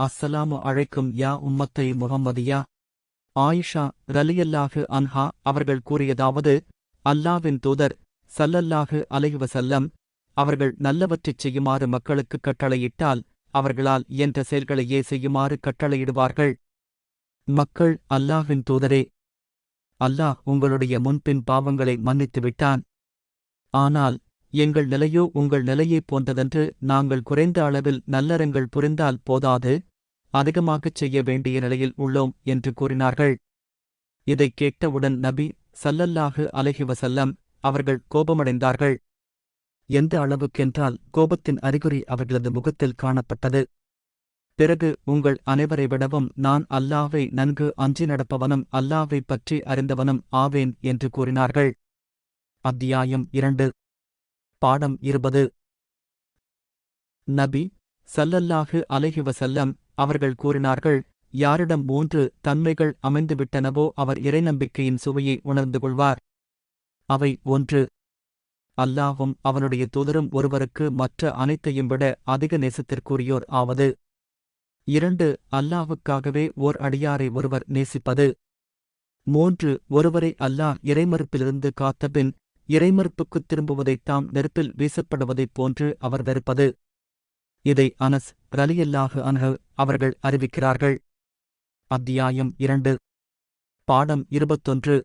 அஸ்ஸலாமு அழைக்கும் யா உம்மத்தை முகம்மதியா ஆயிஷா ரலியல்லாஹு அன்ஹா அவர்கள் கூறியதாவது அல்லாவின் தூதர் சல்லல்லாஹு அலைவசல்லம் அவர்கள் நல்லவற்றைச் செய்யுமாறு மக்களுக்கு கட்டளையிட்டால் அவர்களால் இயன்ற செயல்களையே செய்யுமாறு கட்டளையிடுவார்கள். மக்கள் அல்லாஹின் தூதரே அல்லாஹ் உங்களுடைய முன்பின் பாவங்களை மன்னித்து விட்டான். ஆனால் எங்கள் நிலையோ உங்கள் நிலையைப் போன்றதென்று நாங்கள் குறைந்த அளவில் நல்லறங்கள் புரிந்தால் போதாது. அதிகமாகச் செய்ய வேண்டிய நிலையில் உள்ளோம் என்று கூறினார்கள். இதைக் கேட்டவுடன் நபி சல்லல்லாஹு அலைஹி வஸல்லம் அவர்கள் கோபமடைந்தார்கள். எந்த அளவுக்கென்றால் கோபத்தின் அறிகுறி அவர்களது முகத்தில் காணப்பட்டது. பிறகு உங்கள் அனைவரை விடவும் நான் அல்லாவை நன்கு அஞ்சி நடப்பவனும் அல்லாவைப் பற்றி அறிந்தவனும் ஆவேன் என்று கூறினார்கள். அத்தியாயம் இரண்டு. பாடம் இருபது. நபி சல்லல்லாஹு அலைஹி வஸல்லம் அவர்கள் கூறினார்கள் யாரிடம் மூன்று தன்மைகள் அமைந்துவிட்டனவோ அவர் இறைநம்பிக்கையின் சுவையை உணர்ந்து கொள்வார். அவை ஒன்று அல்லாஹும் அவனுடைய தூதரும் ஒருவருக்கு மற்ற அனைத்தையும் விட அதிக நேசத்திற்குரியோர் ஆவது. இரண்டு அல்லாவுக்காகவே ஓர் அடியாரை ஒருவர் நேசிப்பது. மூன்று ஒருவரை அல்லாஹ் இறைமறுப்பிலிருந்து காத்தபின் இறைமறுப்புக்குத் திரும்புவதைத் தாம் நெருப்பில் வீசப்படுவதைப் போன்று அவர் வெறுப்பது. இதை அனஸ் ரலியல்லாஹு அன்ஹு அவர்கள் அறிவிக்கிறார்கள். அத்தியாயம் இரண்டு. பாடம் இருபத்தொன்று.